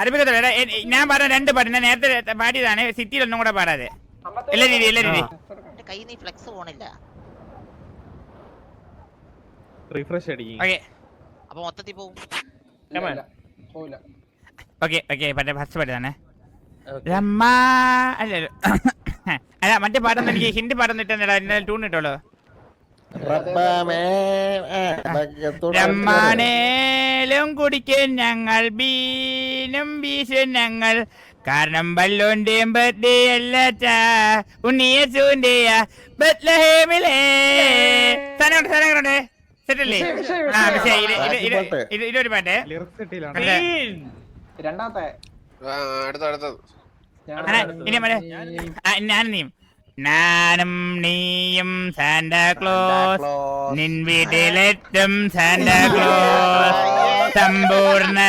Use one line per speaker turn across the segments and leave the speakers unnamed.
അറബിക്കത്തില്ല ഞാൻ പറഞ്ഞ രണ്ട് പാട്ട്. ഞാൻ നേരത്തെ പാടിയതാണ്. സിറ്റിയിൽ ഒന്നും കൂടെ പാടാതെ. എല്ലാ രീതി എല്ലാ രീതി
കൈ നീ ഫ്ലെക്സ് പോണില്ല.
റിഫ്രഷ് അടിക്കും.
ഓക്കേ.
അപ്പൊ മൊത്തത്തിൽ പോകും
Come
പോവില്ല.
Okay okay. പറ്റേ ഫസ്റ്റ് പാട്ടാണ്. രമ്മ. അല്ല അല്ല. മറ്റേ പാട്ടൊന്നും എനിക്ക് ഹിന്ദി പാട്ടൊന്നും ഇട്ടെന്നില്ല ഇന്നലെ ട്യൂൺ ഇട്ടോളൂ. രമ്മാനേലും കുടിക്കാൻ ഞങ്ങൾ ബീനും വീശും ഞങ്ങൾ. കാരണം ബല്ലോന്റെയും ബർത്ത്ഡേ അല്ല ഉണ്ണിയസൂന്റെയാ ബത്ലഹേമിലേ. സ്ഥലമുണ്ട് സ്ഥലങ്ങളുണ്ട് സെറ്റല്ലേ? ആ പക്ഷേ ഇത് ഇത് ഇത് ഇത് ഇതൊരു പാട്ട്.
രണ്ടാമത്തെ.
ആ, ഞാനും നീയും. Santa Claus. നിൻ വീട്ടിലെത്തും സാന്റാക്ലോസ് സമ്പൂർണ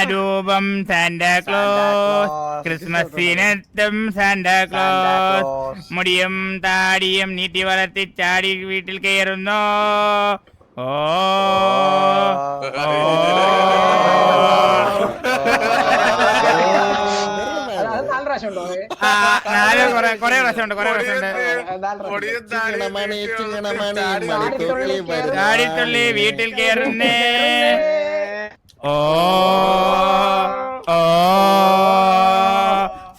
രൂപം സാന്റാക്ലോസ് ക്രിസ്മസിനെത്തും സാന്റാക്ലോസ് മുടിയും താടിയും നീട്ടി വളർത്തി ചാടി വീട്ടിൽ കയറുന്നു. ഓ.
നാല്
കൊറേ കൊറേ പ്രാവശ്യമുണ്ട് കൊറേ
പ്രശ്നമുണ്ട്.
ചാടിത്തുള്ളി വീട്ടിൽ കയറുന്നേ.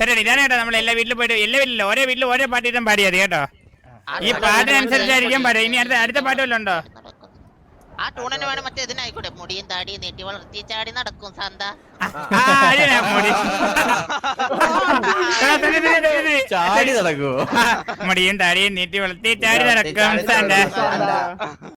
ശരി ഇതാണ് കേട്ടോ നമ്മൾ എല്ലാ വീട്ടിലും പോയിട്ട് എല്ലാ വീട്ടിലും ഓരോ വീട്ടിലും ഓരോ പാട്ട് ഇതും പാടിയത് കേട്ടോ. ഈ പാട്ടിനനുസരിച്ചായിരിക്കും പാടുക. ഇനി അടുത്ത അടുത്ത പാട്ട് വല്ലതും ഉണ്ടോ?
ആ ടൂണിന് വേണം. മറ്റേ ഇതിനായിക്കോട്ടെ മുടിയും താടിയും നീട്ടി വളർത്തി ചാടി നടക്കും സാന്ത.
ചാടി നടക്കുവോ?
മുടിയും താടിയും നീട്ടി വളർത്തി ചാടി നടക്കും സാന്റ.